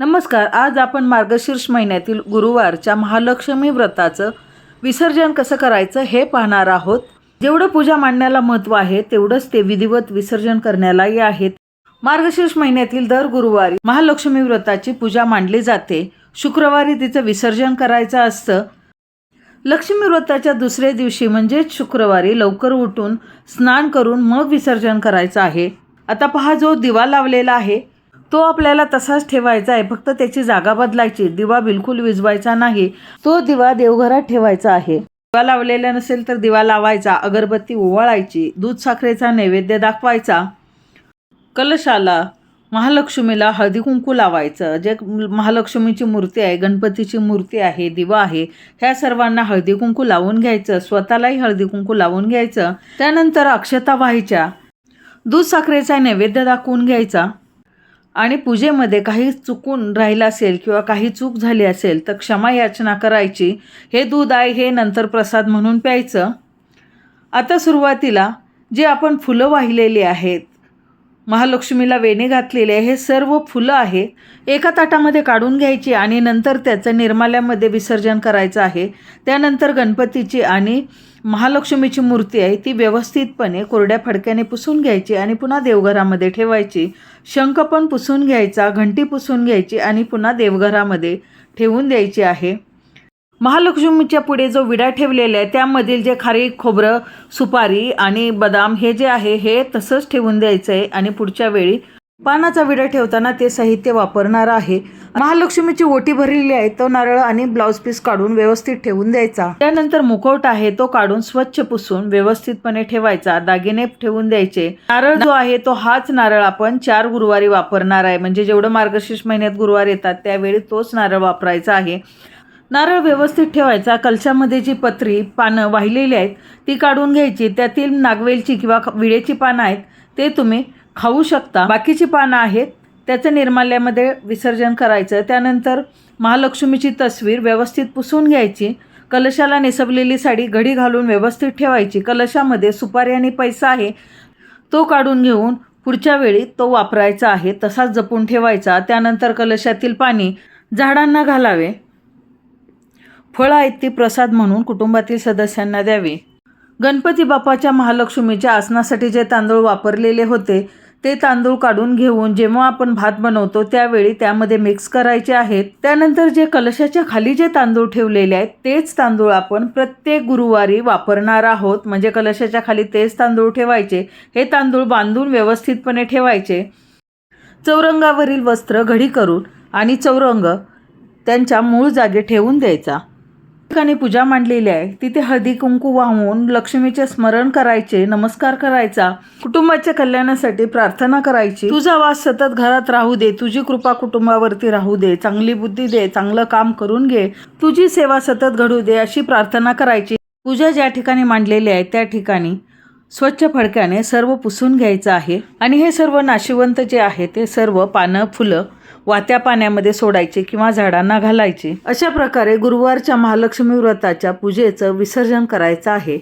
नमस्कार आज आपण मार्गशीर्ष महिन्यातील गुरुवारच्या महालक्ष्मी व्रताचं विसर्जन कसं करायचं हे पाहणार आहोत. जेवढं पूजा मांडण्याला महत्त्व आहे तेवढंच ते विधिवत विसर्जन करण्यालाही आहेत. मार्गशीर्ष महिन्यातील दर गुरुवारी महालक्ष्मी व्रताची पूजा मांडली जाते. शुक्रवारी तिचं विसर्जन करायचं असतं. लक्ष्मी व्रताच्या दुसऱ्या दिवशी म्हणजेच शुक्रवारी लवकर उठून स्नान करून मग विसर्जन करायचं आहे. आता पहा जो दिवा लावलेला आहे तो आपल्याला तसाच ठेवायचा आहे. फक्त त्याची जागा बदलायची. दिवा बिलकुल विजवायचा नाही. तो दिवा देवघरात ठेवायचा आहे. दिवा लावलेला नसेल तर दिवा लावायचा. अगरबत्ती ओवाळायची. दूध साखरेचा नैवेद्य दाखवायचा. कलशाला महालक्ष्मीला हळदी कुंकू लावायचं. जे महालक्ष्मीची मूर्ती आहे गणपतीची मूर्ती आहे दिवा आहे ह्या सर्वांना हळदी कुंकू लावून घ्यायचं. स्वतःलाही हळदी कुंकू लावून घ्यायचं. त्यानंतर अक्षता व्हायच्या दूध साखरेचा नैवेद्य दाखवून घ्यायचा. आणि पूजेमध्ये काही चुकून राहिलं असेल किंवा काही चूक झाली असेल तर क्षमा याचना करायची. हे दूध आहे हे नंतर प्रसाद म्हणून प्यायचं. आता सुरुवातीला जे आपण फुलं वाहिलेली आहेत महालक्ष्मीला वेणे घातलेले आहे हे सर्व फुलं आहे. एका ताटामध्ये काढून घ्यायची आणि नंतर त्याचं निर्माल्यामध्ये विसर्जन करायचं आहे. त्यानंतर गणपतीची आणि महालक्ष्मीची मूर्ती आहे ती व्यवस्थितपणे कोरड्या फडक्याने पुसून घ्यायची आणि पुन्हा देवघरामध्ये ठेवायची. शंख पण पुसून घ्यायचा घंटी पुसून घ्यायची आणि पुन्हा देवघरामध्ये ठेवून द्यायची आहे. महालक्ष्मीच्या पुढे जो विडा ठेवलेला आहे त्यामधील जे खारी खोबरं सुपारी आणि बदाम हे जे आहे हे तसंच ठेवून द्यायचं आहे आणि पुढच्या वेळी पानाचा विडा ठेवताना ते साहित्य वापरणार आहे. महालक्ष्मीची ओटी भरलेली आहे तो नारळ आणि ब्लाऊज पीस काढून व्यवस्थित ठेवून द्यायचा. त्यानंतर मुखवटा आहे तो काढून स्वच्छ पुसून व्यवस्थितपणे ठेवायचा. दागिने ठेवून द्यायचे. नारळ जो आहे तो हाच नारळ आपण चार गुरुवारी वापरणार आहे. म्हणजे जेवढं मार्गशीर्ष महिन्यात गुरुवार येतात त्यावेळी तोच नारळ वापरायचा आहे. नारळ व्यवस्थित ठेवायचा. कलशामध्ये जी पत्री पानं वाहिलेली आहेत ती काढून घ्यायची. त्यातील नागवेलची किंवा ख- विडेची पानं आहेत ते तुम्ही खाऊ शकता. बाकीची पानं आहेत त्याचं निर्माल्यामध्ये विसर्जन करायचं. त्यानंतर महालक्ष्मीची तस्वीर व्यवस्थित पुसून घ्यायची. कलशाला नेसवलेली साडी घडी घालून व्यवस्थित ठेवायची. कलशामध्ये सुपारी आणि पैसा आहे तो काढून घेऊन पुढच्या वेळी तो वापरायचा आहे. तसाच जपून ठेवायचा. त्यानंतर कलशातील पाणी झाडांना घालावे. फळं आहेत ती प्रसाद म्हणून कुटुंबातील सदस्यांना द्यावी. गणपती बाप्पाच्या महालक्ष्मीच्या आसनासाठी जे तांदूळ वापरलेले होते ते तांदूळ काढून घेऊन जेव्हा आपण भात बनवतो त्यावेळी त्यामध्ये मिक्स करायचे आहेत. त्यानंतर जे कलशाच्या खाली जे तांदूळ ठेवलेले आहेत तेच तांदूळ आपण प्रत्येक गुरुवारी वापरणार आहोत. म्हणजे कलशाच्या खाली तेच तांदूळ ठेवायचे. हे तांदूळ बांधून व्यवस्थितपणे ठेवायचे. चौरंगावरील वस्त्र घडी करून आणि चौरंग त्यांच्या मूळ जागे ठेवून द्यायचा. ठिकाणी पूजा मांडलेली आहे. तिथे हळदी कुंकू वाहून लक्ष्मीचे स्मरण करायचे नमस्कार करायचा कुटुंबाच्या कल्याणासाठी प्रार्थना करायची. तुझा वास सतत घरात राहू दे तुझी कृपा कुटुंबावरती राहू दे चांगली बुद्धी दे चांगलं काम करून घे तुझी सेवा सतत घडू दे अशी प्रार्थना करायची. पूजा ज्या ठिकाणी मांडलेली आहे त्या ठिकाणी स्वच्छ फडक्याने सर्व पुसून घ्यायचं आहे आणि हे सर्व नाशिवंत जे आहे ते सर्व पानं फुलं वात्या पाण्यामध्ये सोडायचे किंवा झाडांना घालायचे. अशा प्रकारे गुरुवारच्या महालक्ष्मी व्रताच्या पूजेचं विसर्जन करायचं आहे.